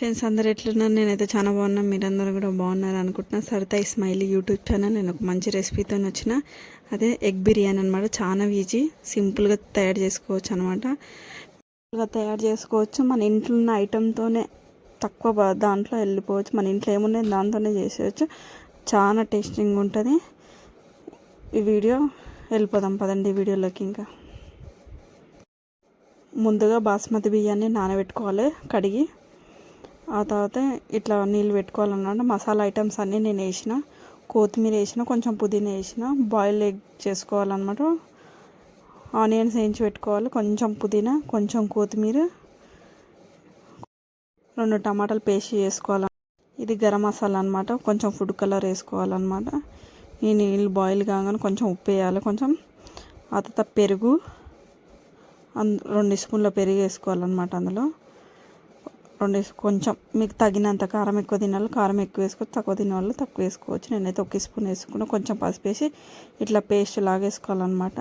Friends అందరు ఎట్లున్నారు? నేనైతే చాలా బాగున్నాను మీరందరూ కూడా బాగున్నారు అనుకుంటున్నా. Saritha smiley YouTube channel. నేను ఒక మంచి రెసిపీతో వచ్చిన. అదే ఎగ్ బిర్యానీ అనమాట చాలా ఈజీ సింపుల్గా తయారు చేసుకోవచ్చు అనమాట సింపుల్గా తయారు చేసుకోవచ్చు. మన ఇంట్లో ఉన్న ఐటెంతోనే తక్కువ దాంట్లో వెళ్ళిపోవచ్చు. మన ఇంట్లో ఏమున్నాయి దాంతోనే చేసేయచ్చు. చాలా టేస్టింగ్ ఉంటుంది. ఈ వీడియో వెళ్ళిపోదాం. పదండి వీడియోలోకి ఇంకా. ముందుగా బాస్మతి బియ్యాన్ని నానబెట్టుకోవాలి. కడిగి ఆ తర్వాత ఇట్లా నీళ్ళు పెట్టుకోవాలన్నమాట మసాలా ఐటమ్స్ అన్నీ నేను వేసిన. కొత్తిమీర వేసిన కొంచెం పుదీనా వేసిన బాయిల్ ఎగ్ చేసుకోవాలన్నమాట. ఆనియన్స్ వేయించి పెట్టుకోవాలి. కొంచెం పుదీనా కొంచెం కొత్తిమీర రెండు టమాటాలు పేస్ట్ చేసుకోవాలి. ఇది గరం మసాలా అనమాట కొంచెం ఫుడ్ కలర్ వేసుకోవాలన్నమాట. ఈ నీళ్ళు బాయిల్ కాగానే కొంచెం ఉప్పు వేయాలి. కొంచెం ఆ తర్వాత పెరుగు అందు రెండు స్పూన్ల పెరుగు వేసుకోవాలన్నమాట అందులో. రెండు కొంచెం మీకు తగినంత కారం ఎక్కువ తినాలి. కారం ఎక్కువ వేసుకోవచ్చు తక్కువ తినే వాళ్ళు తక్కువ వేసుకోవచ్చు. నేనైతే ఒక స్పూన్ వేసుకున్నా కొంచెం పసుపు వేసి ఇట్లా పేస్ట్ లాగా వేసుకోవాలన్నమాట.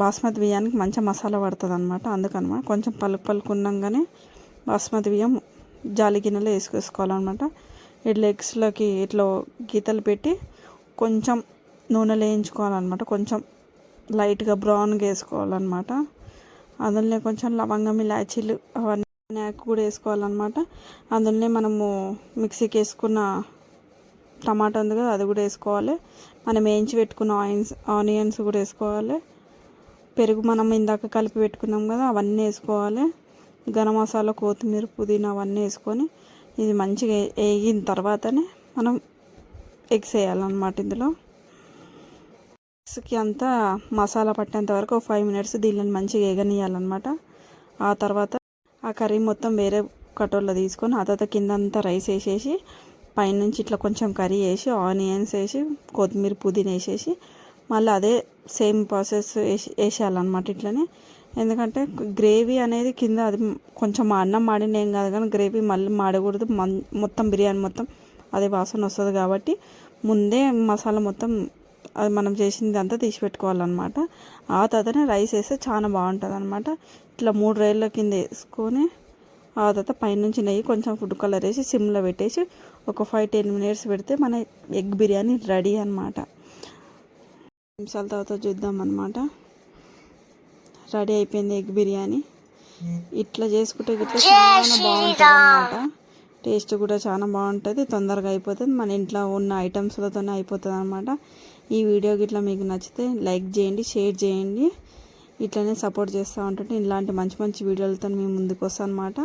బాస్మతి బియ్యానికి మంచి మసాలా పడుతుంది అనమాట అందుకనమాట. కొంచెం పలుకు పలుకు ఉన్నాగానే బాస్మతి బియ్యం జాలి గిన్నెలో వేసుకేసుకోవాలన్నమాట ఇట్లా ఎగ్స్లోకి ఇట్లా గీతలు పెట్టి కొంచెం నూనెలో వేయించుకోవాలన్నమాట. కొంచెం లైట్గా బ్రౌన్గా వేసుకోవాలన్నమాట. అందులోనే కొంచెం లవంగం ఇలాచీలు అవన్నీ ఆకు కూడా వేసుకోవాలన్నమాట. అందులోనే మనము మిక్సీకి వేసుకున్న టమాటా ఉంది కదా అది కూడా వేసుకోవాలి. మనం వేయించి పెట్టుకున్న ఆయిన్స్ ఆనియన్స్ కూడా వేసుకోవాలి. పెరుగు మనం ఇందాక కలిపి పెట్టుకున్నాం కదా అవన్నీ వేసుకోవాలి. గరం మసాలా కొత్తిమీర పుదీనా అవన్నీ వేసుకొని ఇది మంచిగా వేగిన తర్వాతనే మనం ఎగ్స్ వేయాలన్నమాట ఇందులో. ఎగ్స్కి అంతా మసాలా పట్టేంత వరకు ఒక ఫైవ్ మినిట్స్ దీనిని మంచిగా వేగనియాలన్నమాట ఆ తర్వాత ఆ కర్రీ మొత్తం వేరే కటోర్లో తీసుకొని ఆ తర్వాత కింద అంతా రైస్ వేసేసి పైనుంచి ఇట్లా కొంచెం కర్రీ వేసి ఆనియన్స్ వేసి కొత్తిమీర పుదీనా వేసేసి మళ్ళీ అదే సేమ్ ప్రాసెస్ వేసి వేసేయాలన్నమాట ఇట్లనే. ఎందుకంటే గ్రేవీ అనేది కింద అది కొంచెం అన్నం మాడినేం కాదు కానీ గ్రేవీ మళ్ళీ మాడకూడదు. మొత్తం బిర్యానీ మొత్తం అదే వాసన వస్తుంది కాబట్టి ముందే మసాలా మొత్తం అది మనం చేసింది అంతా తీసి పెట్టుకోవాలన్నమాట ఆ తర్వాతనే రైస్ వేస్తే చాలా బాగుంటుంది అనమాట ఇట్లా మూడు రైళ్ళ కింద వేసుకొని ఆ తర్వాత పైనుంచి నెయ్యి కొంచెం ఫుడ్ కలర్ వేసి సిమ్లో పెట్టేసి ఒక ఫైవ్ టెన్ మినిట్స్ పెడితే మన ఎగ్ బిర్యానీ రెడీ అనమాట నిమిషాల తర్వాత చూద్దాం అనమాట రెడీ అయిపోయింది ఎగ్ బిర్యానీ. ఇట్లా చేసుకుంటే ఇట్లా చాలా బాగుంటుంది అనమాట టేస్ట్ కూడా చాలా బాగుంటుంది తొందరగా అయిపోతుంది. మన ఇంట్లో ఉన్న ఐటమ్స్లతోనే అయిపోతుంది అనమాట ఈ వీడియో గిట్లా మీకు నచ్చితే లైక్ చేయండి షేర్ చేయండి. ఇట్లనే సపోర్ట్ చేస్తూ ఉంటుంటే ఇలాంటి మంచి మంచి వీడియోలతో మేము ముందుకు వస్తాం అనమాట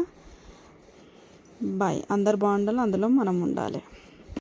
బాయ్. అందరు బాగుండాలి అందులో మనం ఉండాలి.